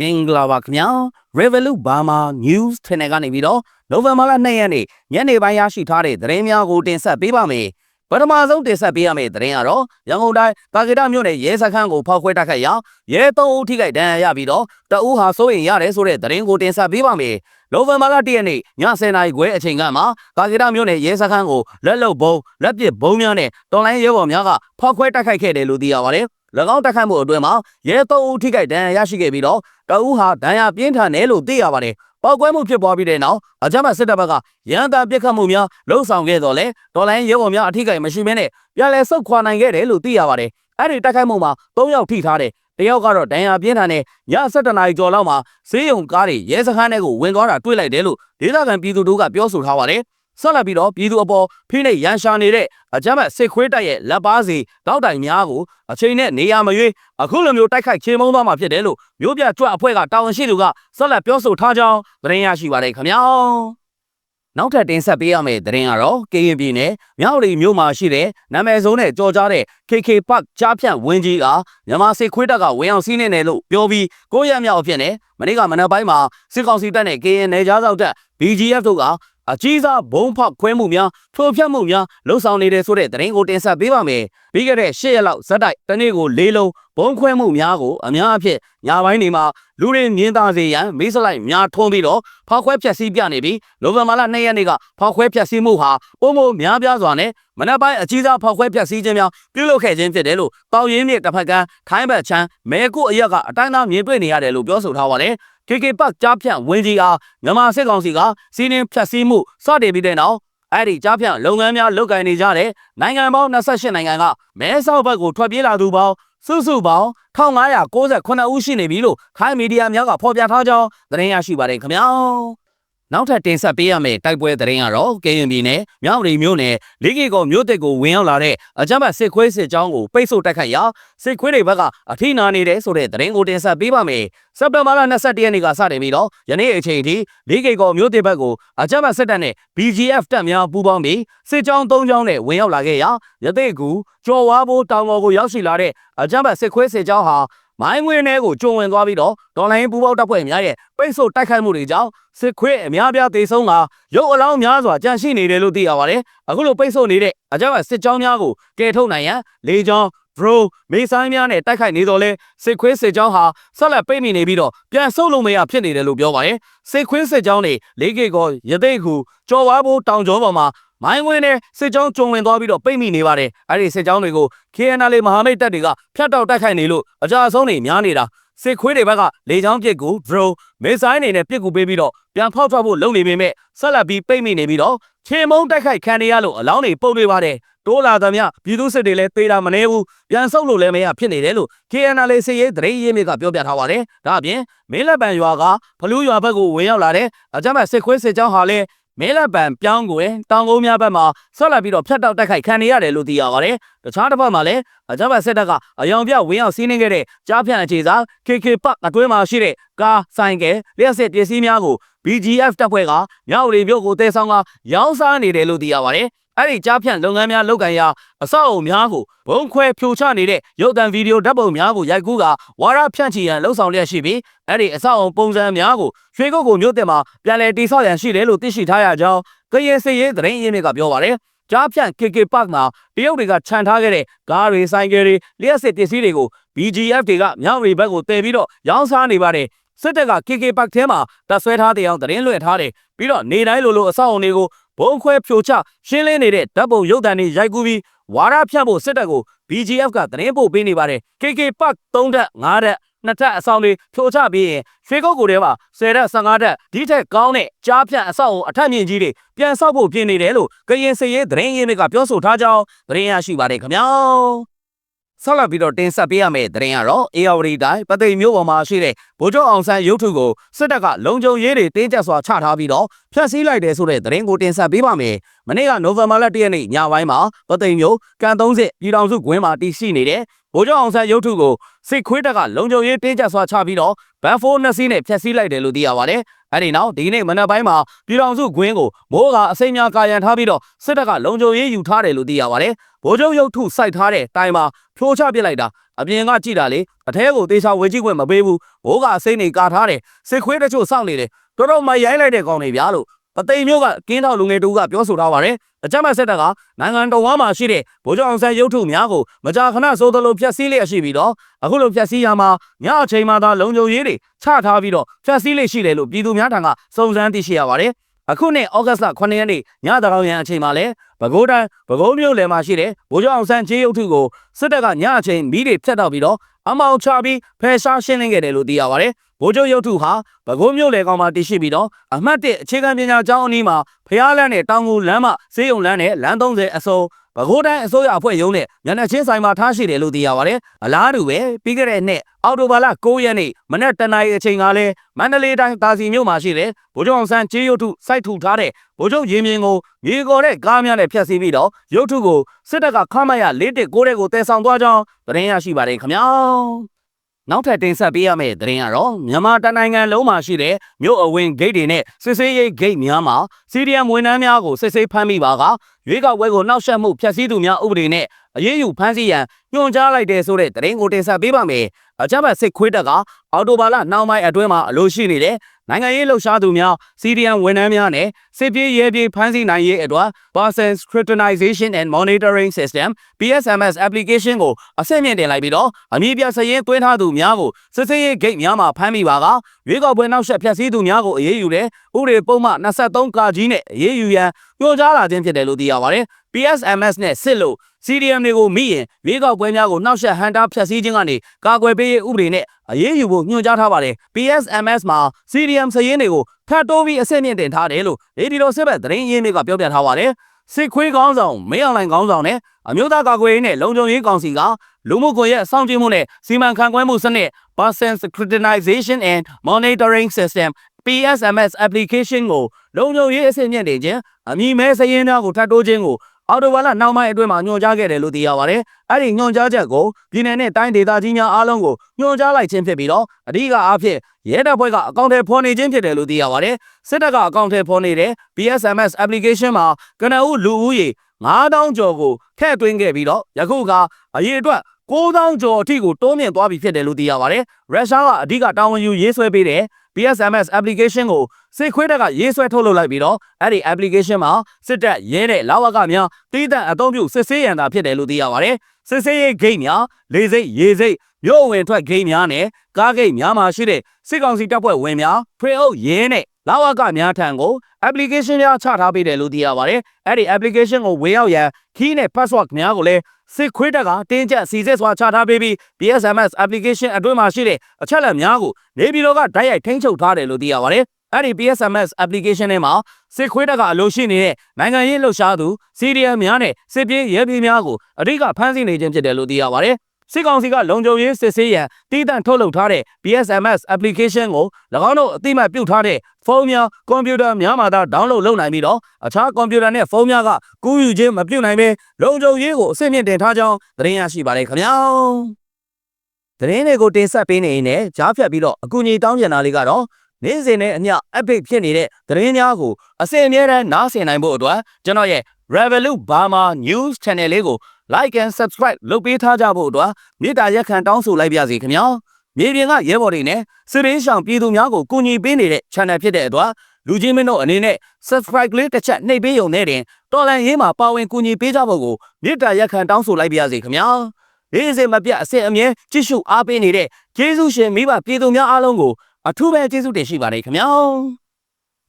မင်္ဂလာပါခင်ဗျာ Revolut Burma News Channel ကနေပြီးတော့နိုဝင်ဘာလ2ရက်နေ့ညနေပိုင်းရရှိထားတဲ့သတင်းများကိုတင်ဆက်ပေးပါမယ်ပထမဆုံးတင်ဆက်ပေးရမယ့်သတင်းကတော့ရန်ကုန်တိုင်းတာဂေတမြို့နယ်ရဲစခန်းကိုဖောက်ခွဲတိုက်ခိုက်ရာရဲ3ဦးထိခိုက်ဒဏ်ရာရပြီးတော့တအူးဟာစိုးရင်ရတယ်ဆိုတဲ့သတင်းကိုတင်ဆက်ပေးပါမယ်နိုဝင်ဘာလ1ရက်နေ့ည10:00နာရီခွဲအချိန်ကမှတာဂေတမြို့နယ်ရဲစခန်းကိုလက်လုံဘုံလက်ပစ်ဘုံများနဲ့တော်လိုင်းရဲဘော်များကဖောက်ခွဲတိုက်ခိုက်ခဲ့တယ်လို့သိရပါတယ်၎ င်းတိုက်ခိုက်မှုအတွင်းမှာရဲ3ဦးထိခိုက်ဒဏ်ရာရရှိခဲ့ပြီးတော့တအူးဟာဒဏ်ရာပြင်းထန်တယ်လို့သိရပါတယ်။ပောက်ကွဲမှုဖြစ်ပွားပြီးတဲ့နောက်အကြမ်းဖက်စစ်တပ်ဘက်ကရန်တာပစ်ခတ်မှုများလှုံ့ဆော်ခဲ့တော့လေဒေါ်လာရဲဘော်များအထိကိမရှိမင်းနဲ့ပြန်လည်ဆုတ်ခွာနိုင်ခဲ့တယ်လို့သိရပါတယ်။အဲ့ဒီတိုက်ခိုက်မှုမှာ၃ယောက်ထိထားတယ်။တယောက်ကတော့ဒဏ်ရာပြင်းထန်တဲ့ည7နာရီကျော်လောက်မှာဈေးရုံကားတွေရဲစခန်းထဲကိုဝင်သွားတာတွေ့လိုက်တယ်လို့ဒေသခံပြည်သူတို့ကပြောဆိုထားပါတယ်။ ဆက်လက်ပြီးတော့ပြည်သူအပေါ်ဖိနှိပ်ရန်ရှာနေတဲ့အကြမ်းဖက်စစ်ခွေးတပ်ရဲ့လက်ပါစီတောက်တိုင်များကိုအချိန်နဲ့နေရာမရွေးအခုလိုမျိုးတိုက်ခိုက်ချေမှုန်းသွားမှာဖြစ်တယ်လို့မျိုးပြကြွအဖွဲ့ကတာဝန်ရှိသူကဆက်လက်ပြောဆိုထားကြောင်းသတင်းရရှိပါတယ်ခင်ဗျာနောက်ထပ်တင်ဆက်ပေးရမယ့်သတင်းကတော့ကရင်ပြည်နယ်မြောက်ရီမြို့မှာရှိတဲ့နာမည်ဆုံးနဲ့ကြော်ကြားတဲ့ KK Park ကြားဖြန့်ဝင်းကြီးကမြန်မာစစ်ခွေးတပ်ကဝင်အောင်စီးနေတယ်လို့ပြောပြီးကိုရက်မြောက်အဖြစ်နဲ့မနေ့ကမနက်ပိုင်းမှာစစ်ကောင်စီတပ်နဲ့ KN နယ်ကြားစောက်တပ် BGF တို့က အကြီးစားဘုံဖောက်ခွဲမှုများထိုးဖြတ်မှုများလှုံ့ဆော်နေတယ်ဆိုတဲ့သတင်းကိုတင်ဆက်ပေးပါမယ်။ပြီးခဲ့တဲ့၈ရက်လောက်ဇက်တိုက်တစ်နေ့ကို၄လုံးဘုံခွဲမှုများကိုအများအဖြစ်ညာပိုင်းတွေမှာ လူတွေမြင်သာစေရန်မေးစလိုက်များထုံးပြီးတော့ဖောက်ခွဲဖြတ်စည်းပြနေပြီးနိုဝင်ဘာလ၂ရက်နေ့ကဖောက်ခွဲဖြတ်စည်းမှုဟာပုံမများပြားစွာနဲ့မနက်ပိုင်းအကြီးစားဖောက်ခွဲဖြတ်စည်းခြင်းများပြုလုပ်ခဲ့ခြင်းဖြစ်တယ်လို့တောင်ရင်းမြစ်တစ်ဖက်ကထိုင်းဘက်ချမ်းမဲကုအရက်ကအတိုင်းသားမြင်တွေ့နေရတယ်လို့ပြောဆိုထားပါတယ်။ KK Park ကြားဖြန့်ဝင်းကြီးအားမြန်မာစစ်ကောင်စီကစီးနှင်းဖြတ်စည်းမှုစတင်ပြီးတဲ့နောက်အဲ့ဒီကြားဖြန့်လုပ်ငန်းများလုပ်ကိုင်နေကြတဲ့နိုင်ငံပေါင်း28နိုင်ငံကမဲဆောက်ဘက်ကိုထွက်ပြေးလာသူပေါင်း စုစုပေါင်း1598ဦးရှိနေပြီလို့ခိုင်းမီဒီယာများကဖော်ပြထားကြောင်းသတင်းရရှိပါတယ်ခင်ဗျာ နောက်ထပ်တင်ဆက်ပေးရမယ့်တိုက်ပွဲသတင်းကတော့ KNB နဲ့မြောက်ရီမြို့နယ်လေးကီကောမြို့တက်ကိုဝင်ရောက်လာတဲ့အကြမ်းဖက်စစ်ခွေးစစ်ကြောင်းကိုပိတ်ဆို့တိုက်ခိုက်ရာစစ်ခွေးတွေဘက်ကအထိနာနေတယ်ဆိုတဲ့သတင်းကိုတင်ဆက်ပေးပါမယ်။စက်တင်ဘာလ22ရက်နေ့ကစတင်ပြီးတော့ယနေ့အချိန်ထိလေးကီကောမြို့တက်ဘက်ကိုအကြမ်းဖက်စစ်တပ်နဲ့ BGF တပ်များပူးပေါင်းပြီးစစ်ကြောင်း၃ကြောင်းနဲ့ဝင်ရောက်လာခဲ့ရာရသေးကူကျော်ဝါဘိုးတောင်ပေါ်ကိုရောက်ရှိလာတဲ့အကြမ်းဖက်စစ်ခွေးစစ်ကြောင်းဟာ မိုင်းငွေထဲကိုကျုံဝင်သွားပြီးတော့ဒေါ်လာရင်းပူပေါက်တပ်ဖွဲ့များရဲ့ပိတ်ဆို့တိုက်ခိုက်မှုတွေကြောင့်စစ်ခွေးအများပြားသေဆုံးကရုပ်အလောင်းများစွာကြန့်ရှိနေတယ်လို့သိရပါတယ်။အခုလိုပိတ်ဆို့နေတဲ့အကြောင်းစစ်ကြောင်းများကိုကယ်ထုတ်နိုင်ရန်လေကြောင်း drone မေဆိုင်များနဲ့တိုက်ခိုက်နေတော့လဲစစ်ခွေးစစ်ကြောင်းဟာဆက်လက်ပိတ်မိနေပြီးတော့ပြန်ဆုတ်လို့မရဖြစ်နေတယ်လို့ပြောပါတယ်။စစ်ခွေးစစ်ကြောင်းတွေလေးကေကောရသိက်ခုကြော်ဝါဘိုးတောင်ကျောပေါ်မှာ မိုင်းဝင်းနဲ့စစ်ကြောင်းကျုံဝင်သွားပြီးတော့ပိတ်မိနေပါတယ်အဲ့ဒီစစ်ကြောင်းတွေကို KNL မဟာမိတ်တပ်တွေကဖျက်တောက်တိုက်ခိုက်နေလို့အကြအဆုံးတွေများနေတာစစ်ခွေးတွေဘက်ကလေချောင်းပစ်ကူ drone မေဆိုင်အနေနဲ့ပစ်ကူပေးပြီးတော့ပြန်ဖောက်ထွက်ဖို့လုပ်နေပေမဲ့ဆက်လက်ပြီးပိတ်မိနေပြီးတော့ချေမုံတိုက်ခိုက်ခံနေရလို့အလောင်းတွေပုတ်နေပါတယ်တိုးလာသမျှပြည်သူစစ်တွေလည်းသေးတာမနေဘူးပြန်ဆုပ်လို့လည်းမရဖြစ်နေတယ်လို့ KNL စစ်ရေးသတင်းရေးမြစ်ကပြောပြထားပါတယ်ဒါအပြင်မင်းလက်ပံရွာကဖလူးရွာဘက်ကိုဝင်ရောက်လာတဲ့အကြမ်းဖက်စစ်ခွေးစစ်ကြောင်းဟာလည်း မဲလက်ပံပြောင်းကိုတောင်ကုန်းများဘက်မှာဆက်လက်ပြီးတော့ဖြတ်တောက်တိုက်ခိုက်ခံနေရတယ်လို့သိရပါတယ်။တခြားတစ်ဖက်မှာလည်းအကြမ်းဖက်စစ်တပ်ကအယောင်ပြဝင်းအောင်စီးနှင်းခဲ့တဲ့ကြားဖြန့်အခြေစား KK ပတ်အတွင်းမှာရှိတဲ့ကားဆိုင်ကယ်လျှက်စစ်ပစ္စည်းများကို BGF တပ်ဖွဲ့ကမြောက်ရီမြို့ကိုတဲဆောင်ကရောင်းစားနေတယ်လို့သိရပါတယ်။ အဲ့ဒီကြားဖြန့်လုပ်ငန်းများလုပ်ကိုင်ရာအဆောက်အုံများကိုဘုံခွဲဖြိုချနေတဲ့ရုပ်သံဗီဒီယိုဓာတ်ပုံများကိုရိုက်ကူးကဝါရဖြန့်ချီရန်လှုံ့ဆော်လျက်ရှိပြီးအဲ့ဒီအဆောက်အုံပုံစံများကိုရွှေကုတ်ကိုမြို့တင်မှာပြန်လည်တိဆောက်ရန်ရှိတယ်လို့သိရှိထားရကြောင်းကရင်စရေးသတင်းရင်းမြစ်ကပြောပါတယ်ကြားဖြန့် KK Park မှာတရုတ်တွေကခြံထားခဲ့တဲ့ကားတွေဆိုင်ကယ်တွေလျှက်စစ်ပစ္စည်းတွေကို BGF တွေကမြောက်ရီဘက်ကိုတည်ပြီးတော့ရောင်းစားနေပါတယ်စစ်တပ်က KK Park ထဲမှာတပ်ဆွဲထားတဲ့အောင်သတင်းလွှင့်ထားတယ်ပြီးတော့နေတိုင်းလိုလိုအဆောက်အုံတွေကို ဘုံခွဲဖြိုချရှင်းလင်းနေတဲ့ဓာတ်ပုံရုပ်သံတွေရိုက်ကူးပြီးဝါရဖြန့်ဖို့စစ်တပ်ကို BGF ကသတင်းပို့ပေးနေပါတယ် KK Park 3ဓာတ်5ဓာတ်နှစ်ထပ်အဆောင်တွေဖြိုချပြီးရင်ရွှေကုတ်ကိုထဲမှာ10ဓာတ်15ဓာတ်ဒီထက်ကောင်းတဲ့ကြားဖြန့်အဆောက်အုံအထက်မြင့်ကြီးတွေပြန်ဆောက်ဖို့ပြင်နေတယ်လို့ကရင်စရေးသတင်းရင်းမြစ်ကပြောဆိုထားကြောင်းသတင်းရရှိပါတယ်ခင်ဗျာ ဆက်လက်ပြီးတော့တင်ဆက်ပေးရမယ့်သတင်းကတော့ ARD တိုင်းပသိမ်မျိုးပေါ်မှာရှိတဲ့ဗိုလ်ချုပ်အောင်ဆန်းရုပ်ထုကိုစစ်တပ်ကလုံခြုံရေးတွေတင်းကျပ်စွာချထားပြီးတော့ဖျက်ဆီးလိုက်တယ်ဆိုတဲ့သတင်းကိုတင်ဆက်ပေးပါမယ်။မနေ့ကနိုဝင်ဘာလ၁ရက်နေ့ညပိုင်းမှာပသိမ်မျိုးကန်30ပြည်တော်စုကွင်းမှာတည်ရှိနေတဲ့ ဗိုလ်ချုပ်အောင်ဆန်းရုပ်ထုကိုစစ်ခွေးတပ်ကလုံခြုံရေးတင်းကျပ်စွာချပြီးတော့ဘန်ဖိုးနှစ်စီးနဲ့ဖျက်ဆီးလိုက်တယ်လို့သိရပါတယ်။အဲဒီနောက်ဒီနေ့မနက်ပိုင်းမှာပြည်တော်စုကွင်းကိုမိုးကအစိမ်းများကာရန်ထားပြီးတော့စစ်တပ်ကလုံခြုံရေးယူထားတယ်လို့သိရပါတယ်။ဗိုလ်ချုပ်ရုပ်ထုစိုက်ထားတဲ့တိုင်မှာဖြိုးချပစ်လိုက်တာအပြင်ကကြည့်တာလေအထဲကိုတေချာဝေကြည့်ခွင့်မပေးဘူး။မိုးကအစိမ်းတွေကာထားတယ်စစ်ခွေးတချို့စောင့်နေတယ်တော်တော်မရိုင်းလိုက်တဲ့ကောင်တွေဗျာလို့ ပသိမ်မျိုးကကင်းတော်လူငယ်တူကပြောဆိုထားပါတယ်။အကြမ်းဖက်စစ်တပ်ကနိုင်ငံတော်ဝါမှာရှိတဲ့ဗိုလ်ချုပ်အောင်ဆန်းရုပ်ထုများကိုမကြာခဏစိုးသလိုဖျက်ဆီးလျက်ရှိပြီးတော့အခုလိုဖျက်ဆီးရမှာညအချိန်မှသာလုံခြုံရေးတွေချထားပြီးတော့ဖျက်ဆီးလျက်ရှိတယ်လို့ပြည်သူများထံကစုံစမ်းသိရှိရပါတယ်။အခုနှစ်ဩဂတ်စ်လ9ရက်နေ့ညတကောင်ရန်အချိန်မှာလဲပဲခူးတိုင်းပဲခူးမြို့လယ်မှာရှိတဲ့ဗိုလ်ချုပ်အောင်ဆန်းခြေရုပ်ထုကိုစစ်တပ်ကညအချိန်မီးတွေဖျက်တော့ပြီးတော့အမောင်ချပြီးဖယ်ရှားရှင်းလင်းခဲ့တယ်လို့သိရပါတယ်။ ဗိုလ်ချုပ်ရုပ်ထုဟာပဲခူးမြို့လယ်ကောင်မှာတည်ရှိပြီးတော့အမှတ်1အခြေခံပညာကျောင်းအနီးမှာဖျားလန်းနဲ့တောင်ကူလမ်းမစေးုံလမ်းနဲ့လမ်း30အစုံပဲခူးတိုင်းအစိုးရအဖွဲ့ရုံးနဲ့ညနေချင်းဆိုင်မှာထားရှိတယ်လို့သိရပါတယ်။အလားတူပဲပြီးခဲ့တဲ့နှစ်အောက်တိုဘာလ9ရက်နေ့မနက်တနာရီအချိန်ကလည်းမန္တလေးတိုင်းတာစီမြို့မှာရှိတဲ့ဗိုလ်ချုပ်အောင်ဆန်းကျေးရုပ်ထုစိုက်ထူထားတဲ့ဗိုလ်ချုပ်ရင်မြင်ကိုမြေကော်တဲ့ကားများနဲ့ဖျက်ဆီးပြီးတော့ရုပ်ထုကိုစစ်တပ်ကခမရ၄တစ်ကိုတဲ့ကိုတည်ဆောင်သွားကြောင်းသတင်းရရှိပါတယ်ခင်ဗျာ။ နောက်ထပ်တင်ဆက်ပေးရမယ့်သတင်းကတော့မြန်မာတိုင်းနိုင်ငံလုံးမှာရှိတဲ့မြို့အဝင်ဂိတ်တွေနဲ့စစ်ဆေးရေးဂိတ်များမှာစီရီယမ်ဝန်ထမ်းများကိုစစ်ဆေးဖမ်းမိပါက ရွေးကောက်ပွဲကိုနှောက်ယှက်မှုဖျက်ဆီးသူများဥပဒေနဲ့အရေးယူဖမ်းဆီးရန်ညွှန်ကြားလိုက်တဲ့ဆိုတဲ့သတင်းကိုတင်ဆက်ပေးပါမယ်။အကြမ်းဖက်စစ်ခွေးတပ်ကအော်တိုဘာလနှောင်းပိုင်းအတွင်းမှာအလို့ရှိနေတဲ့နိုင်ငံရေးလှုပ်ရှားသူများစီရီယမ်ဝန်ထမ်းများနဲ့စစ်ပြေးရဲပြေးဖမ်းဆီးနိုင်ရေးအတွက် Person Scrutinization and Monitoring System PSMS application ကိုအဆင့်မြင့်တင်လိုက်ပြီးတော့အမည်ပြစရင်သွင်းထားသူများကိုစစ်ဆေးရေးဂိတ်များမှာဖမ်းမိပါကရွေးကောက်ပွဲနောက်ဆက်ဖျက်ဆီးသူများကိုအရေးယူတဲ့ဥပဒေပုံမှန်23ကာကြီးနဲ့အရေးယူရန် ညွှန်ကြားလာခြင်းဖြစ်တယ်လို့သိရပါတယ် PSMS နဲ့စစ်လို့ CDM တွေကိုမိရင်ရွေးကောက်ပွဲများကိုနှောက်ယှက်ဟန်တာဖျက်ဆီးခြင်းကနေကာကွယ်ပေးရေးဥပဒေနဲ့အရေးယူဖို့ညွှန်ကြားထားပါတယ် PSMS မှာ CDM စရင်တွေကိုထပ်တိုးပြီးအဆင့်မြင့်တင်ထားတယ်လို့လေဒီလိုစစ်ဘက်သတင်းရင်းမြစ်ကပြောပြထားပါတယ်စစ်ခွေးကောင်းဆောင်မင်းအောင်လှိုင်ကောင်းဆောင်နဲ့အမျိုးသားကာကွယ်ရေးနဲ့လုံခြုံရေးကောင်စီကလူမှုကွန်ရက်အဆောင်ကျင်းမှုနဲ့စီမံခန့်ခွဲမှုစနစ် Person Scrutinization and Monitoring System PSMS application ကိုလုံခြုံရေးအဆင့်မြင့်တင်ခြင်း အမည်မဲစရင်များကိုထပ်တိုးခြင်းကိုအော်တိုဘာလနောက်ပိုင်းအတွင်းမှာညွှန်ကြားခဲ့တယ်လို့သိရပါတယ်။အဲ့ဒီညွှန်ကြားချက်ကိုပြည်내နဲ့တိုင်းဒေသကြီးများအားလုံးကိုညွှန်ကြားလိုက်ခြင်းဖြစ်ပြီးတော့အဓိကအားဖြင့်ရဲတပ်ဖွဲ့ကအကောင့်ထဲဖော်နေခြင်းဖြစ်တယ်လို့သိရပါတယ်။စစ်တပ်ကအကောင့်ထဲဖော်နေတဲ့ PSMS application မှာကနဦးလူဦးရေ9000ကျော်ကိုထည့်သွင်းခဲ့ပြီးတော့ယခုကအရေးအတွက် 9000ကျော်အထိကိုတိုးမြင့်သွားပြီဖြစ်တယ်လို့သိရပါတယ်။ရုရှားကအဓိကတာဝန်ယူရေးဆွဲပေးတဲ့ PSMS application ကိုစစ်ခွေးတပ်ကရေးဆွဲထုတ်လုပ်လိုက်ပြီးတော့အဲ့ဒီ application မှာစစ်တပ်ရဲတဲ့လာဝကများတီးတန့်အသုံးပြုစစ်ဆေးရန်သာဖြစ်တယ်လို့သိရပါတယ်။စစ်ဆေးရေးဂိတ်များလေစိတ်ရေစိတ်မြို့ဝင်ထွက်ဂိတ်များနဲ့ကားဂိတ်များမှာရှိတဲ့စစ်ကောင်စီတပ်ဖွဲ့ဝင်များဖရေအုပ်ရဲနဲ့ လာဝကများထံကို application များချထားပေးတယ်လို့သိရပါတယ်။အဲ့ဒီ application ကိုဝင်ရောက်ရန် key နဲ့ password များကိုလည်းစစ်ခွေးတပ်ကတင်းကျပ်စီစစ်စွာချထားပေးပြီး PSMS application အတွင်းမှာရှိတဲ့အချက်အလက်များကိုနေပြည်တော်ကတိုက်ရိုက်ထိန်းချုပ်ထားတယ်လို့သိရပါတယ်။အဲ့ဒီ PSMS application ထဲမှာစစ်ခွေးတပ်ကအလို့ရှိနေတဲ့နိုင်ငံရေးလှုပ်ရှားသူ CDM များနဲ့စစ်ပြေးရဲပြေးများကိုအဓိကဖမ်းဆီးနေခြင်းဖြစ်တယ်လို့သိရပါတယ်။ စစ်ကောင်စီကလုံခြုံရေးစစ်ဆေးရန်တည်တံ့ထုတ်လုပ်ထားတဲ့ PSMS application ကို၎င်းတို့အသိမှတ်ပြုထားတဲ့ဖုန်းများကွန်ပျူတာများမှာသာ download လုပ်နိုင်ပြီးတော့အခြားကွန်ပျူတာနဲ့ဖုန်းများကကူးယူခြင်းမပြုနိုင်ဘဲလုံခြုံရေးကိုအဆင့်မြင့်တင်ထားကြောင်းသတင်းရရှိပါတယ်ခင်ဗျာသတင်းတွေကိုတင်ဆက်ပေးနေရင်လည်းကြားဖြတ်ပြီးတော့အကူအညီတောင်းကျင်တာလေးကတော့နေ့စဉ်နဲ့အမျှ epic ဖြစ်နေတဲ့သတင်းများကိုအစဉ်အမြဲတမ်းနားဆင်နိုင်ဖို့အတွက်ကျွန်တော်ရဲ့ Revolut Burma News Channel လေးကို like and subscribe လုပ်ပေးထားကြဖို့အတွက်မေတ္တာရက်ခံတောင်းဆိုလိုက်ပါစီခင်ဗျာမြေပြင်ကရဲဘော်တွေနဲ့စစ်ရင်းဆောင်ပြည်သူများကိုကူညီပေးနေတဲ့ channel ဖြစ်တဲ့အတွက်လူချင်းမင်းတို့အနေနဲ့ subscribe လေးတစ်ချက်နှိပ်ပေးရုံနဲ့တင်တော်လန်ရေးမှာပါဝင်ကူညီပေးကြဖို့ကိုမေတ္တာရက်ခံတောင်းဆိုလိုက်ပါစီခင်ဗျာဒီစင်မပြတ်အစစ်အမြဲကြည့်ရှုအားပေးနေတဲ့ကျေးဇူးရှင်မိဘပြည်သူများအားလုံးကိုအထူးပဲကျေးဇူးတင်ရှိပါတယ်ခင်ဗျာ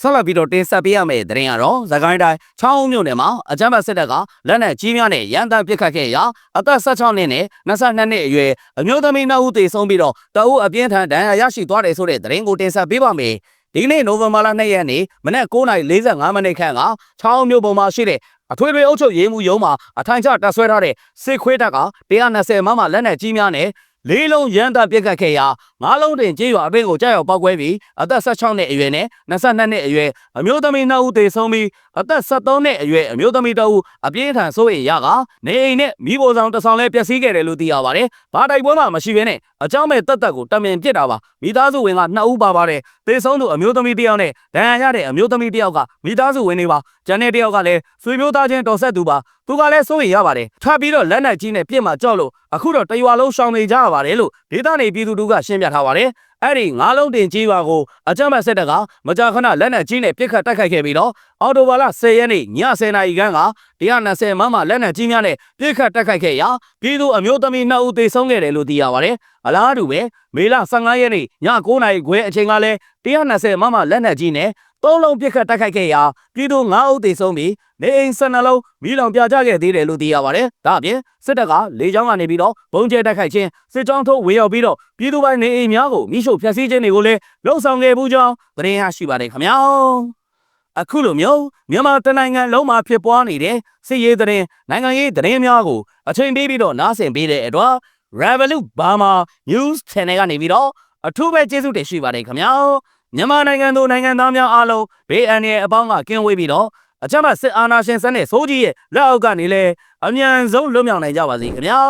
ဆက်လက်ပြီးတော့တင်ဆက်ပေးရမယ့်သတင်းကတော့သခိုင်းတိုင်းချောင်းမြို့နယ်မှာအကြမ်းဖက်စစ်တပ်ကလက်နက်ကြီးများနဲ့ရန်တမ်းပစ်ခတ်ခဲ့ရာအသက်16နှစ်နဲ့22နှစ်အရွယ်အမျိုးသမီးနှစ်ဦးသေဆုံးပြီးတော့တအုပ်အပြင်းထန်ဒဏ်ရာရရှိသွားတယ်ဆိုတဲ့သတင်းကိုတင်ဆက်ပေးပါမယ်။ဒီနေ့နိုဝင်ဘာလ2ရက်နေ့မနက်9:45မိနစ်ခန့်ကချောင်းမြို့ပေါ်မှာရှိတဲ့အထွေထွေအုပ်ချုပ်ရေးမှူးရုံးမှာအထိုင်ချတပ်ဆွဲထားတဲ့စစ်ခွေးတပ်က120မမလက်နက်ကြီးများနဲ့ လေးလုံးရန်တပ်ပြစ်ခတ်ခဲ့ရာငါးလုံးတင်ကြေးရွာအပင်ကိုကြောက်ရောက်ပောက်ကွဲပြီးအသက်16နှစ်အရွယ်နဲ့22နှစ်အရွယ်အမျိုးသမီး2ဦးသေဆုံးပြီးအသက်73နှစ်အရွယ်အမျိုးသမီး2ဦးအပြင်းထန်စိုးရိမ်ရကနေအိမ်နဲ့မိဘဆောင်တစ်ဆောင်လဲပျက်စီးခဲ့တယ်လို့သိရပါတယ်။ဘာတိုက်ပွဲမှမရှိဘဲနဲ့အကြောင်းမဲ့တက်တက်ကိုတမင်ပစ်တာပါ။မိသားစုဝင်က2ဦးပါပါတယ်။သေဆုံးသူအမျိုးသမီးတစ်ယောက်နဲ့ဒဏ်ရာရတဲ့အမျိုးသမီးတစ်ယောက်ကမိသားစုဝင်တွေပါ။ကျန်တဲ့တစ်ယောက်ကလည်းဆွေမျိုးသားချင်းတော်ဆက်သူပါ။သူကလည်းစိုးရိမ်ရပါတယ်။ထပ်ပြီးတော့လက်နက်ကြီးနဲ့ပြစ်မှကြောက်လို့ အခုတော့တရွာလုံးရှောင်နေကြရပါတယ်လို့ဒေသနေပြည်သူတို့ကရှင်းပြထားပါတယ်။ အဲ့ဒီငါးလုံးတင်ကြီးရွာကိုအကြမ်းဖက်စစ်တပ်ကမကြာခဏလက်နက်ကြီးနဲ့ပစ်ခတ်တိုက်ခိုက်ခဲ့ပြီးတော့အော်တိုဘာလ10ရက်နေ့ည10နာရီခန့်က120မမလက်နက်ကြီးများနဲ့ပစ်ခတ်တိုက်ခိုက်ခဲ့ရာပြည်သူအမျိုးသမီး2ဦးသေဆုံးခဲ့တယ်လို့သိရပါတယ်။အလားတူပဲမေလ15ရက်နေ့ည9နာရီခွဲအချိန်ကလည်း120မမလက်နက်ကြီးနဲ့သုံးလုံးပစ်ခတ်တိုက်ခိုက်ခဲ့ရာပြည်သူ9ဦးသေဆုံးပြီးနေအိမ်12လုံးမိလောင်ပြာကျခဲ့သေးတယ်လို့သိရပါတယ်။ဒါအပြင်စစ်တပ်ကလေကြောင်းကနေပြီးတော့ဘုံကျဲတိုက်ခိုက်ခြင်းစစ်ကြောင်းထိုးဝေရောက်ပြီးတော့ပြည်သူပိုင်းနေအိမ်များကိုမိရှုဖျက်ဆီးခြင်းတွေကိုလည်းလှုံ့ဆော်ခဲ့မှုကြောင်းသတင်းရရှိပါတယ်ခင်ဗျာ။အခုလိုမျိုးမြန်မာတနိုင်ငံလုံးမှာဖြစ်ပွားနေတဲ့စစ်ရေးသတင်းနိုင်ငံရေးသတင်းများကိုအချိန်ပေးပြီးတော့နားဆင်ပေးတဲ့အတွက် Revolut Burma News Channel ကနေပြီးတော့အထူးပဲကျေးဇူးတင်ရှိပါတယ်ခင်ဗျာ။မြန်မာနိုင်ငံသူနိုင်ငံသားများအားလုံးဘေးအန္တရာယ်အပေါင်းကကင်းဝေးပြီးတော့အကြမ်းဖက်စစ်အာဏာရှင်စနစ်ဆိုးကြီးရဲ့လက်အောက်ကနေလဲအမြန်ဆုံးလွတ်မြောက်နိုင်ကြပါစေခင်ဗျာ